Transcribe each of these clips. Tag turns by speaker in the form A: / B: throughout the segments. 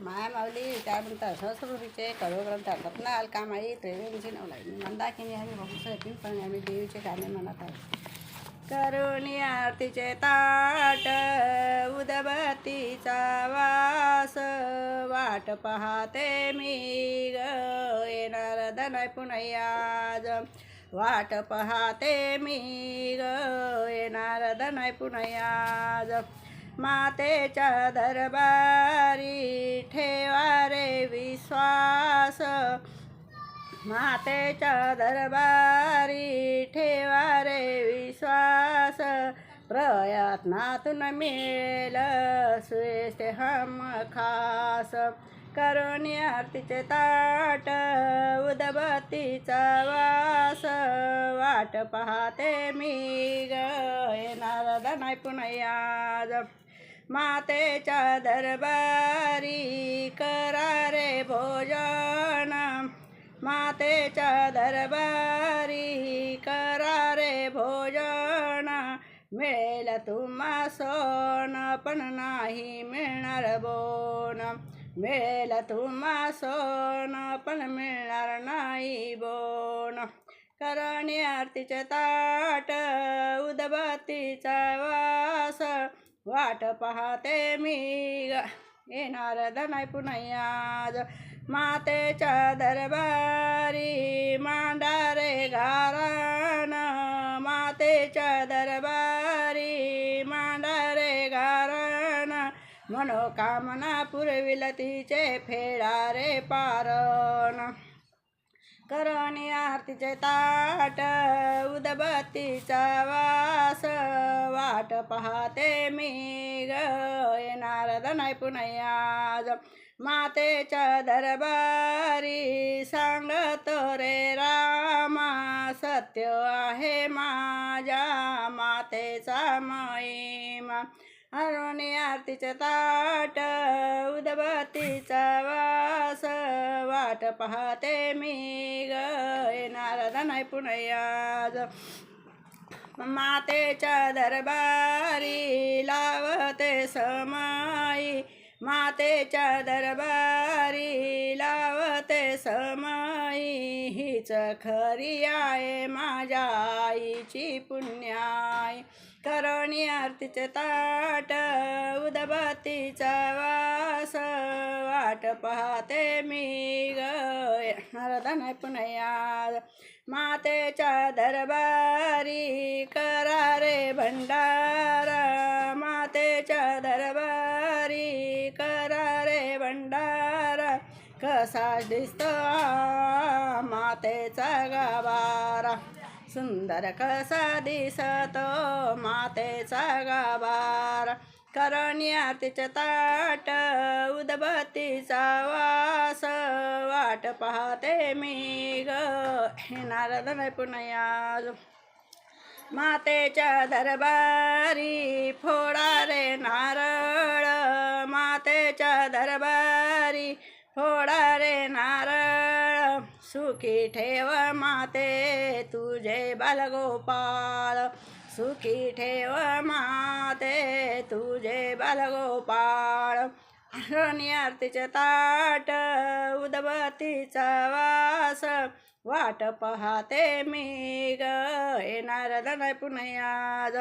A: माया माऊली काय म्हणतात संस्कृतीचे कडवग्रंथ रत्नाल कामाई त्रिवेणीची नवलाई मंदाकिनी आम्ही बहुसळी पण आम्ही देवीचे गाणे म्हणत आहे करुणी आरतीचे ताट उदबतीचा वास वाट पाहते मी ग येणार दनय पुनयाज वाट पाहते मी ग येणार दनय पुनयाज मातेच्या दरबारी ठेवा रे विश्वास. मातेच्या दरबारी ठेवा रे विश्वास. प्रयत्नातून मिळेल श्रेष्ठ हम खास. करुणी आरतीचे ताट उदबत्तीचा वास. वाट पाहते मी ग येणार पुन्हा आज मातेच्या दरबारी करा रे भोजन. मातेच्या दरबारी करा रे भोजन. मिळेल तुम्हा सोन पण नाही मिळणार बोन. मिळेल तुम्हा सोन पण मिळणार नाही बोन. करणी आरतीचे ताट उदबत्तीचा वास वाट पाहते मी. ग येणार दनाय पुनयाज मातेच्या दरबारी मांडारे गारण मातेच्या दरबारी मांडारे गारण मनोकामना पुरविल तिचे फेडारे पारण. करणी आरतीचे ताट उदबत्तीचा वास वाट पाहते मी ग येणार नाही पुनयाज मातेच्या दरबारी सांगत रे रामा सत्य आहे माझ्या मातेचा महिमा. अरुणी आरतीचे ताट उदबत्तीचा वास वाट पाहते मी ग. येणार दनाय पुनयाज. मातेच्या दरबारी लावते समाई. मातेच्या दरबारी लावते समाई. हीच खरी आहे माझ्या आईची पुण्याई. करणी आरतीचे ताट उदबत्तीचा वाट पाहते मी ग. नरदन पुनयाज मातेच्या दरबारी करा रे भंडार. मातेच्या दरबारी करा रे भंडार. कसा दिसतो मातेचा गाभारा. सुंदर कसा दिसतो मातेचा गाभार. करणी आरतीचे ताट उदबत्तीचा वास वाट पाहते मी ग. हे नारद पुनयाज मातेच्या दरबारी फोडा रे नारळ. मातेच्या दरबारी फोडा रे नारळ. सुखी ठेव माते तुझे बालगोपाळ. सुखी ठेव माते तुझे बालगोपाळ. आणि आरतीचे ताट उदबतीचा वास. वाट पाहते मी ग येणार दनाय पुनयाज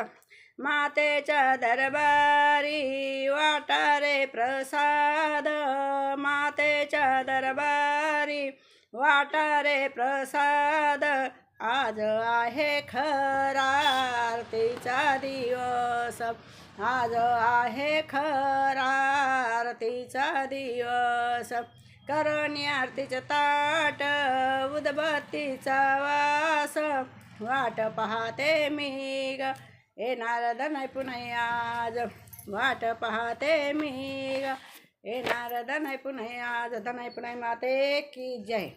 A: मातेच्या दरबारी वाटारे प्रसाद. मातेच्या दरबारी वाटारे प्रसाद. आज आहे खरा आरतीचा दिवस आज आहे खरा आरतीचा दिवस. करणी आरतीचं ताट उदबत्तीचा वास. वाट पाहते मी ग येणार दनाय आज. वाट पाहते मी ग येणार धनय पुन्हा आज. दनाय पुनय माते की जय.